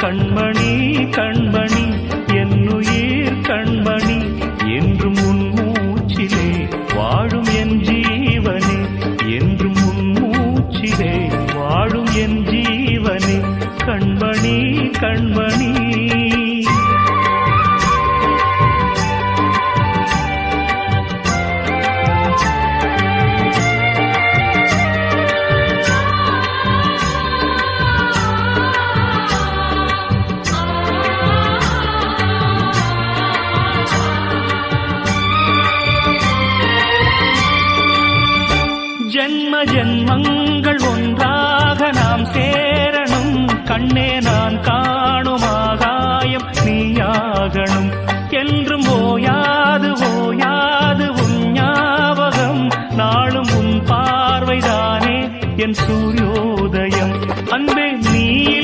கண்மணி கண்மணி என்னுயிர் கண்மணி என்றும் உன் மூச்சிலே வாழும் என் ஜீவனே என்றும் உன் மூச்சிலே வாழும் என் ஜீவனே. கண்மணி கண்மணி ஜென்ம ஜென்மங்கள் ஒன்றாக நாம் சேரணும். கண்ணே நான் காணும் ஆகாயம் நீயாகணும். என்றும் ஓயாது ஓயாது உன் ஞாபகம். நாளும் உன் பார்வைதானே என் சூரியோதயம். அன்பே நீ